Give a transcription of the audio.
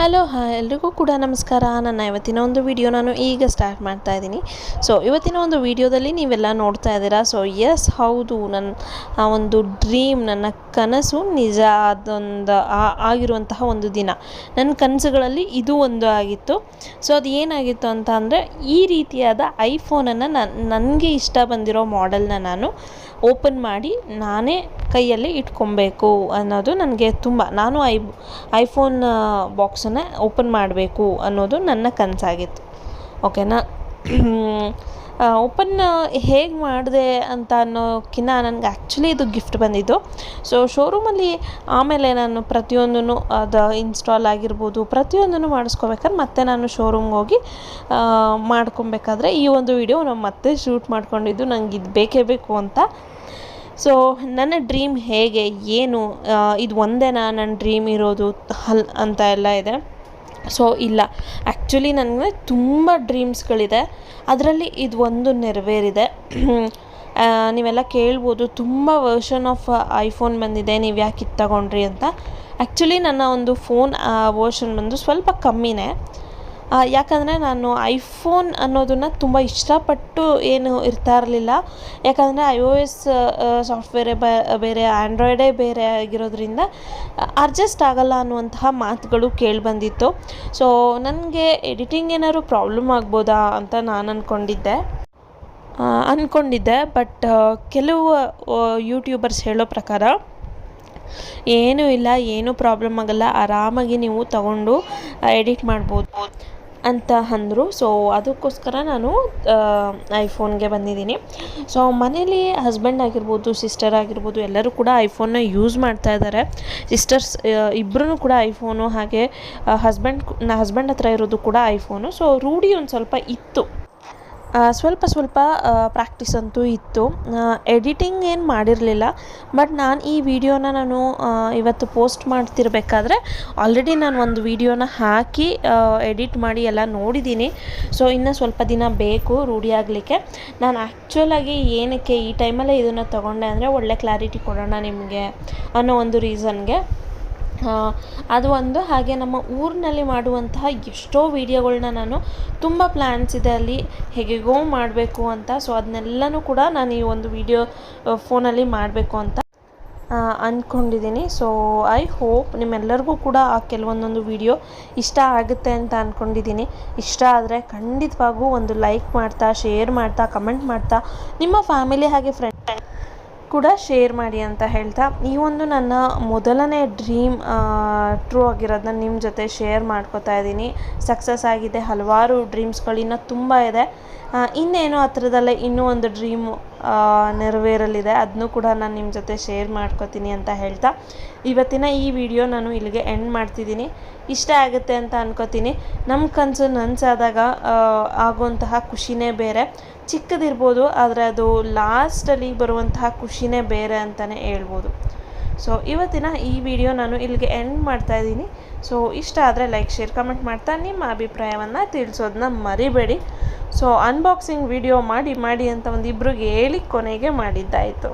Hello hi ಎಲ್ರಿಗೂ ಕೂಡ ನಮಸ್ಕಾರ. ನನ್ನ ಇವತ್ತಿನ ಒಂದು ವಿಡಿಯೋ ನಾನು ಈಗ ಸ್ಟಾರ್ಟ್ ಮಾಡ್ತಾ ಇದ್ದೀನಿ. ಸೊ ಇವತ್ತಿನ ಒಂದು ವಿಡಿಯೋದಲ್ಲಿ ನೀವೆಲ್ಲ ನೋಡ್ತಾ ಇದ್ದೀರಾ? ಸೊ ಎಸ್ ಹೌದು. ನನ್ನ ಆ ಒಂದು ಡ್ರೀಮ್ ನನ್ನ ಕನಸು ನಿಜ ಅದೊಂದು ಆಗಿರುವಂತಹ ಒಂದು ದಿನ. ನನ್ನ ಕನಸುಗಳಲ್ಲಿ ಇದು ಒಂದು ಆಗಿತ್ತು. ಸೊ ಅದು ಏನಾಗಿತ್ತು ಅಂತ ಅಂದರೆ, ಈ ರೀತಿಯಾದ ಐಫೋನನ್ನು ನಾನು, ನನಗೆ ಇಷ್ಟ ಬಂದಿರೋ ಮಾಡೆಲ್ನ ನಾನು ಓಪನ್ ಮಾಡಿ ನಾನೇ ಕೈಯಲ್ಲಿ ಇಟ್ಕೊಬೇಕು ಅನ್ನೋದು ನನಗೆ ತುಂಬ, ನಾನು ಐ ಐಫೋನ್ ಬಾಕ್ಸನ್ನು ಓಪನ್ ಮಾಡಬೇಕು ಅನ್ನೋದು ನನ್ನ ಕನಸಾಗಿತ್ತು. ಓಕೆನಾ? ಓಪನ್ ಹೇಗೆ ಮಾಡಿದೆ ಅಂತ ಅನ್ನೋಕ್ಕಿಂತ ನನಗೆ ಆ್ಯಕ್ಚುಲಿ ಇದು ಗಿಫ್ಟ್ ಬಂದಿದ್ದು. ಸೊ ಶೋರೂಮಲ್ಲಿ ಆಮೇಲೆ ನಾನು ಪ್ರತಿಯೊಂದೂ ಅದು ಇನ್ಸ್ಟಾಲ್ ಆಗಿರ್ಬೋದು, ಪ್ರತಿಯೊಂದನ್ನು ಮಾಡಿಸ್ಕೋಬೇಕಾದ್ರೆ ಮತ್ತೆ ನಾನು ಶೋರೂಮ್ಗೆ ಹೋಗಿ ಮಾಡ್ಕೊಬೇಕಾದ್ರೆ ಈ ಒಂದು ವಿಡಿಯೋ ನಾವು ಮತ್ತೆ ಶೂಟ್ ಮಾಡ್ಕೊಂಡಿದ್ದು ನನಗೆ ಇದು ಬೇಕೇ ಬೇಕು ಅಂತ ಸೊ ನನ್ನ ಡ್ರೀಮ್ ಹೇಗೆ? ಏನು? ಇದು ಒಂದೇನಾ ನನ್ನ ಡ್ರೀಮ್ ಇರೋದು ಹಲ್ ಅಂತ ಎಲ್ಲ ಇದೆ. ಸೊ ಇಲ್ಲ. ಆ್ಯಕ್ಚುಲಿ ನನಗೆ ತುಂಬ ಡ್ರೀಮ್ಸ್ಗಳಿದೆ ಅದರಲ್ಲಿ ಇದು ಒಂದು ನೆರವೇರಿದೆ. ನೀವೆಲ್ಲ ಕೇಳ್ಬೋದು. ತುಂಬ ವರ್ಷನ್ ಆಫ್ ಐಫೋನ್ ಬಂದಿದೆ. ನೀವು ಯಾಕೆ ತಗೊಂಡ್ರಿ ಅಂತ. ಆ್ಯಕ್ಚುಲಿ ನನ್ನ ಒಂದು ಫೋನ್ ವರ್ಷನ್ ಬಂದು ಸ್ವಲ್ಪ ಕಮ್ಮಿನೇ. ಯಾಕಂದರೆ ನಾನು ಐಫೋನ್ ಅನ್ನೋದನ್ನು ತುಂಬ ಇಷ್ಟಪಟ್ಟು ಏನು ಇರ್ತಾ ಇರಲಿಲ್ಲ. ಯಾಕಂದರೆ ಐ ಒ ಎಸ್ ಸಾಫ್ಟ್ವೇರೇ ಬೇರೆ ಆ್ಯಂಡ್ರಾಯ್ಡೇ ಬೇರೆ ಆಗಿರೋದ್ರಿಂದ ಅಡ್ಜಸ್ಟ್ ಆಗಲ್ಲ ಅನ್ನುವಂತಹ ಮಾತುಗಳು ಕೇಳಿಬಂದಿತ್ತು ಸೊ ನನಗೆ ಎಡಿಟಿಂಗ್ ಏನಾದರೂ ಪ್ರಾಬ್ಲಮ್ ಆಗ್ಬೋದಾ ಅಂತ ನಾನು ಅಂದ್ಕೊಂಡಿದ್ದೆ ಅಂದ್ಕೊಂಡಿದ್ದೆ ಬಟ್ ಕೆಲವು ಯೂಟ್ಯೂಬರ್ಸ್ ಹೇಳೋ ಪ್ರಕಾರ, ಏನೂ ಇಲ್ಲ, ಏನೂ ಪ್ರಾಬ್ಲಮ್ ಆಗಲ್ಲ, ಆರಾಮಾಗಿ ನೀವು ತಗೊಂಡು ಎಡಿಟ್ ಮಾಡ್ಬೋದು. ಅಂತ ಅಂದರು. ಸೊ ಅದಕ್ಕೋಸ್ಕರ ನಾನು ಐಫೋನ್ಗೆ ಬಂದಿದ್ದೀನಿ. ಸೊ ಮನೇಲಿ ಹಸ್ಬೆಂಡ್ ಆಗಿರ್ಬೋದು ಸಿಸ್ಟರ್ ಆಗಿರ್ಬೋದು, ಎಲ್ಲರೂ ಕೂಡ ಐಫೋನ್ನ ಯೂಸ್ ಮಾಡ್ತಾ ಇದ್ದಾರೆ ಸಿಸ್ಟರ್ಸ್ ಇಬ್ಬರೂ ಕೂಡ ಐಫೋನು ಹಾಗೆ ಹಸ್ಬೆಂಡ್ ಹಸ್ಬೆಂಡ್ ಹತ್ರ ಇರೋದು ಕೂಡ ಐಫೋನು ಸೊ ರೂಢಿ ಒಂದು ಸ್ವಲ್ಪ ಇತ್ತು. ಸ್ವಲ್ಪ ಸ್ವಲ್ಪ ಪ್ರಾಕ್ಟೀಸ್ ಅಂತೂ ಇತ್ತು. ಎಡಿಟಿಂಗ್ ಏನು ಮಾಡಿರಲಿಲ್ಲ ಬಟ್ ನಾನು ಈ ವಿಡಿಯೋನ ನಾನು ಇವತ್ತು ಪೋಸ್ಟ್ ಮಾಡ್ತಿರ್ಬೇಕಾದ್ರೆ ಆಲ್ರೆಡಿ ನಾನು ಒಂದು ವಿಡಿಯೋನ ಹಾಕಿ ಎಡಿಟ್ ಮಾಡಿ ಎಲ್ಲ ನೋಡಿದ್ದೀನಿ ಸೊ ಇನ್ನು ಸ್ವಲ್ಪ ದಿನ ಬೇಕು ರೂಢಿಯಾಗಲಿಕ್ಕೆ ನಾನು ಆ್ಯಕ್ಚುಲಾಗಿ ಏನಕ್ಕೆ ಈ ಟೈಮಲ್ಲೇ ಇದನ್ನು ತೊಗೊಂಡೆ ಅಂದರೆ ಒಳ್ಳೆ ಕ್ಲಾರಿಟಿ ಕೊಡೋಣ ನಿಮಗೆ ಅನ್ನೋ ಒಂದು ರೀಸನ್ಗೆ ಅದು ಒಂದು. ಹಾಗೆ ನಮ್ಮ ಊರಿನಲ್ಲಿ ಮಾಡುವಂತಹ ಎಷ್ಟೋ ವೀಡಿಯೋಗಳನ್ನ ನಾನು ತುಂಬ ಪ್ಲ್ಯಾನ್ಸ್ ಇದೆ ಅಲ್ಲಿ ಹೇಗೆಗೋ ಮಾಡಬೇಕು ಅಂತ. ಸೊ ಅದನ್ನೆಲ್ಲನೂ ಕೂಡ ನಾನು ಈ ಒಂದು ವಿಡಿಯೋ ಫೋನಲ್ಲಿ ಮಾಡಬೇಕು ಅಂತ ಅಂದ್ಕೊಂಡಿದ್ದೀನಿ ಸೊ ಐ ಹೋಪ್ ನಿಮ್ಮೆಲ್ಲರಿಗೂ ಕೂಡ ಆ ಕೆಲವೊಂದೊಂದು ವಿಡಿಯೋ ಇಷ್ಟ ಆಗುತ್ತೆ ಅಂತ ಅಂದ್ಕೊಂಡಿದ್ದೀನಿ ಇಷ್ಟ ಆದರೆ ಖಂಡಿತವಾಗೂ ಒಂದು ಲೈಕ್ ಮಾಡ್ತಾ ಶೇರ್ ಮಾಡ್ತಾ ಕಮೆಂಟ್ ಮಾಡ್ತಾ, ನಿಮ್ಮ ಫ್ಯಾಮಿಲಿ ಹಾಗೆ ಫ್ರೆಂಡ್ ಕೂಡ ಶೇರ್ ಮಾಡಿ ಅಂತ ಹೇಳ್ತಾ, ಈ ಒಂದು ನನ್ನ ಮೊದಲನೇ ಡ್ರೀಮ್ ಟ್ರೂ ಆಗಿರೋದನ್ನ ನಿಮ್ಮ ಜೊತೆ ಶೇರ್ ಮಾಡ್ಕೋತಾ ಇದ್ದೀನಿ. ಸಕ್ಸಸ್ ಆಗಿದೆ, ಹಲವಾರು ಡ್ರೀಮ್ಸ್ಗಳಿನ್ನ ತುಂಬ ಇದೆ. ಇನ್ನೇನು ಹತ್ರದಲ್ಲೇ ಇನ್ನೂ ಒಂದು ಡ್ರೀಮು ನೆರವೇರಲಿದೆ. ಅದನ್ನೂ ಕೂಡ ನಾನು ನಿಮ್ಮ ಜೊತೆ ಶೇರ್ ಮಾಡ್ಕೋತೀನಿ ಅಂತ ಹೇಳ್ತಾ. ಇವತ್ತಿನ ಈ ವಿಡಿಯೋ ನಾನು ಇಲ್ಲಿಗೆ ಎಂಡ್ ಮಾಡ್ತಿದ್ದೀನಿ. ಇಷ್ಟ ಆಗುತ್ತೆ ಅಂತ ಅನ್ಕೋತೀನಿ. ನಮ್ಮ ಕನಸು ನನಸಾದಾಗ ಆಗುವಂತಹ ಖುಷಿನೇ ಬೇರೆ. ಚಿಕ್ಕದಿರ್ಬೋದು, ಆದರೆ ಅದು ಲಾಸ್ಟಲ್ಲಿ ಬರುವಂತಹ ಖುಷಿನೇ ಬೇರೆ ಅಂತಲೇ ಹೇಳ್ಬೋದು. ಸೊ ಇವತ್ತಿನ ಈ ವಿಡಿಯೋ ನಾನು ಇಲ್ಲಿಗೆ ಎಂಡ್ ಮಾಡ್ತಾ ಇದ್ದೀನಿ. ಸೊ ಇಷ್ಟ ಆದರೆ ಲೈಕ್ ಶೇರ್ ಕಮೆಂಟ್ ಮಾಡ್ತಾ. ನಿಮ್ಮ ಅಭಿಪ್ರಾಯವನ್ನು ತಿಳಿಸೋದನ್ನ ಮರಿಬೇಡಿ. ಸೊ ಅನ್ಬಾಕ್ಸಿಂಗ್ ವಿಡಿಯೋ ಮಾಡಿ ಮಾಡಿ ಅಂತ ಒಂದು ಇಬ್ಬರಿಗೆ ಹೇಳಿ ಕೊನೆಗೆ ಮಾಡಿದ್ದಾಯಿತು.